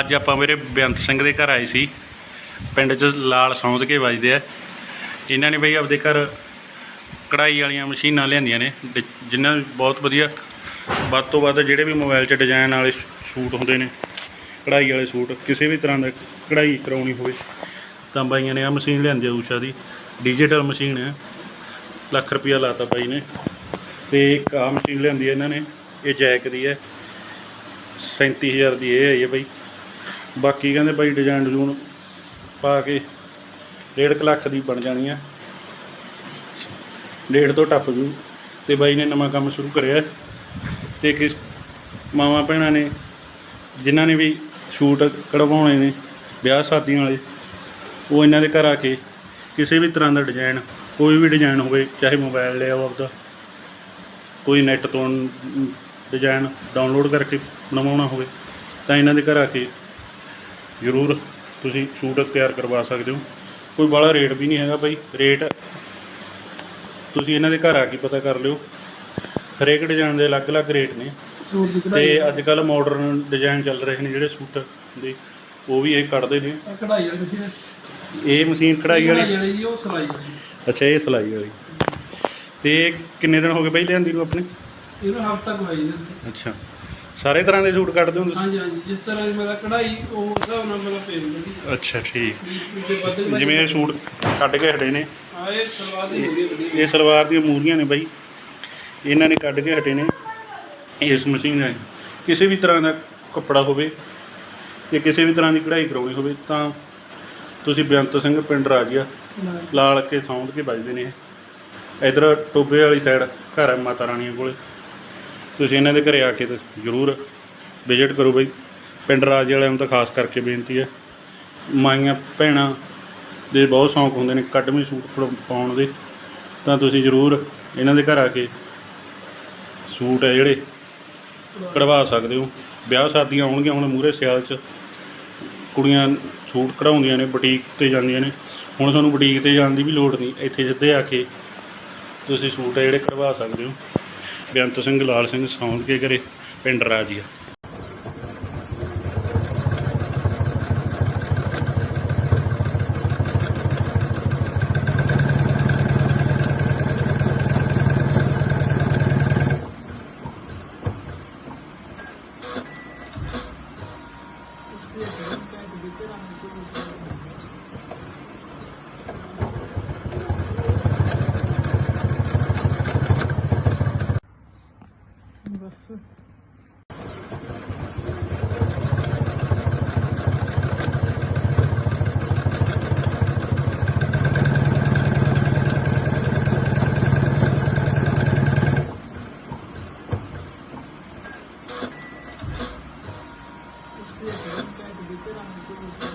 ਅੱਜ ਆਪਾਂ ਮੇਰੇ ਬੇਅੰਤ ਸਿੰਘ ਦੇ ਘਰ ਆਏ ਸੀ। ਪਿੰਡ 'ਚ ਲਾਲ ਸੌਂਦ ਕੇ ਵੱਜਦੇ ਆ। ਇਹਨਾਂ ਨੇ ਬਈ ਆਪਦੇ ਘਰ ਕਢਾਈ ਵਾਲੀਆਂ ਮਸ਼ੀਨਾਂ ਲਿਆਂਦੀਆਂ ਨੇ ਡ- ਜਿਨ੍ਹਾਂ ਬਹੁਤ ਵਧੀਆ ਵੱਧ ਤੋਂ ਵੱਧ ਜਿਹੜੇ ਵੀ ਮੋਬਾਈਲ 'ਚ ਡਿਜ਼ਾਈਨ ਵਾਲੇ ਸੂਟ ਹੁੰਦੇ ਨੇ, ਕਢਾਈ ਵਾਲੇ ਸੂਟ, ਕਿਸੇ ਵੀ ਤਰ੍ਹਾਂ ਦਾ ਕਢਾਈ ਕਰਾਉਣੀ ਹੋਵੇ, ਤਾਂ ਬਾਈਆਂ ਨੇ ਆ ਮਸ਼ੀਨ ਲਿਆਂਦੀ ਆ ਊਸ਼ਾ ਦੀ। ਡਿਜੀਟਲ ਮਸ਼ੀਨ ਹੈ ਲੱਖ ਰੁਪਈਆ ਲਾਤਾ ਬਾਈ ਨੇ। ਤੇ ਇੱਕ ਆਹ ਮਸ਼ੀਨ ਲਿਆਂਦੀ ਹੈ ਇਹਨਾਂ ਨੇ। ਇਹ ਜੈਕ ਦੀ ਹੈ 37000 ਦੀ ਇਹ ਆਈ ਹੈ ਬਾਈ। ਬਾਕੀ ਕਹਿੰਦੇ ਬਾਈ ਡਿਜ਼ਾਈਨ ਡਿਜ਼ੂਨ ਪਾ ਕੇ ਡੇਢ ਕੁ ਲੱਖ ਦੀ ਬਣ ਜਾਣੀ ਆ। ਡੇਢ ਤੋਂ ਟੱਪ ਜੂ। ਤੇ ਬਾਈ ਨੇ ਨਵਾਂ ਕੰਮ ਸ਼ੁਰੂ ਕਰਿਆ। ਤੇ ਕਿਸ ਮਾਵਾਂ ਭੈਣਾਂ ਨੇ, ਜਿਨ੍ਹਾਂ ਨੇ ਵੀ ਸ਼ੂਟ ਕਢਵਾਉਣੇ ਨੇ ਵਿਆਹ ਸ਼ਾਦੀਆਂ ਵਾਲੇ, ਉਹ ਇਹਨਾਂ ਦੇ ਘਰ ਆ ਕੇ ਕਿਸੇ ਵੀ ਤਰ੍ਹਾਂ ਦਾ ਡਿਜ਼ਾਈਨ ਕੋਈ ਵੀ ਡਿਜ਼ਾਈਨ ਹੋਵੇ, ਚਾਹੇ ਮੋਬਾਈਲ ਲਿਆਓ ਆਪਦਾ, ਕੋਈ ਨੈੱਟ ਤੋਂ ਡਿਜ਼ਾਈਨ ਡਾਊਨਲੋਡ ਕਰਕੇ ਬਣਵਾਉਣਾ ਹੋਵੇ, ਤਾਂ ਇਹਨਾਂ ਦੇ ਘਰ ਆ ਕੇ ਜ਼ਰੂਰ ਤੁਸੀਂ ਸੂਟ ਤਿਆਰ ਕਰਵਾ ਸਕਦੇ ਹੋ। ਕੋਈ ਬਾਹਲਾ ਰੇਟ ਵੀ ਨਹੀਂ ਹੈਗਾ ਭਾਈ। ਰੇਟ ਤੁਸੀਂ ਇਹਨਾਂ ਦੇ ਘਰ ਆ ਕੇ ਪਤਾ ਕਰ ਲਿਓ। ਹਰੇਕ ਡਿਜ਼ਾਈਨ ਦੇ ਅਲੱਗ-ਅਲੱਗ ਰੇਟ ਨੇ। ਸੂਟ ਦੀ ਕਢਾਈ ਤੇ ਅੱਜ ਕੱਲ ਮਾਡਰਨ ਡਿਜ਼ਾਈਨ ਚੱਲ ਰਹੇ ਨੇ ਜਿਹੜੇ ਸੂਟ ਦੇ। ਉਹ ਵੀ ਇਹ ਕੱਢਦੇ ਨੇ। ਆਹ ਕਢਾਈ ਵਾਲੀ ਮਸ਼ੀਨ ਇਹ ਮਸ਼ੀਨ ਕਢਾਈ ਵਾਲੀ ਵਾਲੀ। ਜੀ ਉਹ ਸਿਲਾਈ ਵਾਲੀ। ਅੱਛਾ ਇਹ ਸਿਲਾਈ ਵਾਲੀ। ਤੇ ਕਿੰਨੇ ਦਿਨ ਹੋ ਗਏ ਬਾਈ ਲਿਆਂਦੀ ਨੂੰ ਆਪਣੇ? ਇਹਨੂੰ ਹਫ਼ਤਾ ਕੁ ਹੋਈ ਅੱਛਾ। ਸਾਰੇ ਤਰ੍ਹਾਂ ਦੇ ਸੂਟ ਕੱਢਦੇ ਹੋ ਤੁਸੀਂ ਹਾਂਜੀ ਹਾਂਜੀ। ਜਿਸ ਤਰ੍ਹਾਂ ਦੀ ਮਤਲਬ ਕਢਾਈ ਉਹ ਉਸ ਹਿਸਾਬ ਨਾਲ ਮਤਲਬ ਪੇਜ ਜਾਂਦੀ ਅੱਛਾ ਠੀਕ। ਜਿਵੇਂ ਇਹ ਸੂਟ ਕੱਢ ਕੇ ਹਟੇ ਨੇ। ਹਾਂ ਇਹ ਸਲਵਾਰ ਦੀ ਹੈ ਵਧੀਆ ਇਹ ਸਲਵਾਰ ਦੀਆਂ ਮੂਰੀਆਂ ਨੇ ਬਾਈ। ਇਹਨਾਂ ਨੇ ਕੱਢ ਕੇ ਹਟੇ ਨੇ। ਇਸ ਮਸ਼ੀਨ ਹੈ ਕਿਸੇ ਵੀ ਤਰ੍ਹਾਂ ਦਾ ਕੱਪੜਾ ਹੋਵੇ ਤੇ ਕਿਸੇ ਵੀ ਤਰ੍ਹਾਂ ਦੀ ਕਢਾਈ ਕਰਾਉਣੀ ਹੋਵੇ ਤਾਂ ਤੁਸੀਂ ਬੇਅੰਤ ਸਿੰਘ ਪਿੰਡ ਰਾਜੀਆ ਲਾਲ ਕੇ ਸੌਂਦ ਕੇ ਵੱਜਦੇ ਨੇ। ਇੱਧਰ ਟੋਬੇ ਵਾਲੀ ਸਾਈਡ ਘਰ ਹੈ ਮਾਤਾ ਰਾਣੀਆਂ ਕੋਲੇ। ਤੁਸੀਂ ਇਹਨਾਂ ਦੇ ਘਰੇ ਆ ਕੇ ਜ਼ਰੂਰ ਵਿਜ਼ਿਟ ਕਰੋ ਬਈ। ਪਿੰਡ ਰਾਜ ਵਾਲਿਆਂ ਨੂੰ ਤਾਂ ਖਾਸ ਕਰਕੇ ਬੇਨਤੀ ਹੈ। ਮਾਈਆਂ ਭੈਣਾਂ ਦੇ ਬਹੁਤ ਸ਼ੌਂਕ ਹੁੰਦੇ ਨੇ ਕੱਢਵੇਂ ਸੂਟ ਪ- ਪਾਉਣ ਦੇ। ਤਾਂ ਤੁਸੀਂ ਜ਼ਰੂਰ ਇਹਨਾਂ ਦੇ ਘਰ ਆ ਕੇ ਸੂਟ ਹੈ ਜਿਹੜੇ ਕਢਵਾ ਸਕਦੇ ਹੋ। ਵਿਆਹ ਸ਼ਾਦੀਆਂ ਆਉਣਗੀਆਂ ਹੁਣ ਮੂਹਰੇ ਸਿਆਲ 'ਚ। ਕੁੜੀਆਂ ਸੂਟ ਕਢਾਉਂਦੀਆਂ ਨੇ, ਬੁਟੀਕ ਤੇ ਜਾਂਦੀਆਂ ਨੇ। ਹੁਣ ਤੁਹਾਨੂੰ ਬੁਟੀਕ ਤੇ ਜਾਣ ਦੀ ਵੀ ਲੋੜ ਨਹੀਂ। ਇੱਥੇ ਸਿੱਧੇ ਆ ਕੇ ਤੁਸੀਂ ਸੂਟ ਹੈ ਜਿਹੜੇ ਕਢਵਾ ਸਕਦੇ ਹੋ। ਬੇਅੰਤ ਸਿੰਘ ਲਾਲ ਸਿੰਘ ਸੌਂਦ ਕੇ ਘਰੇ ਪਿੰਡ ਰਾਜੀਆ। ਬਸ Mm-hmm.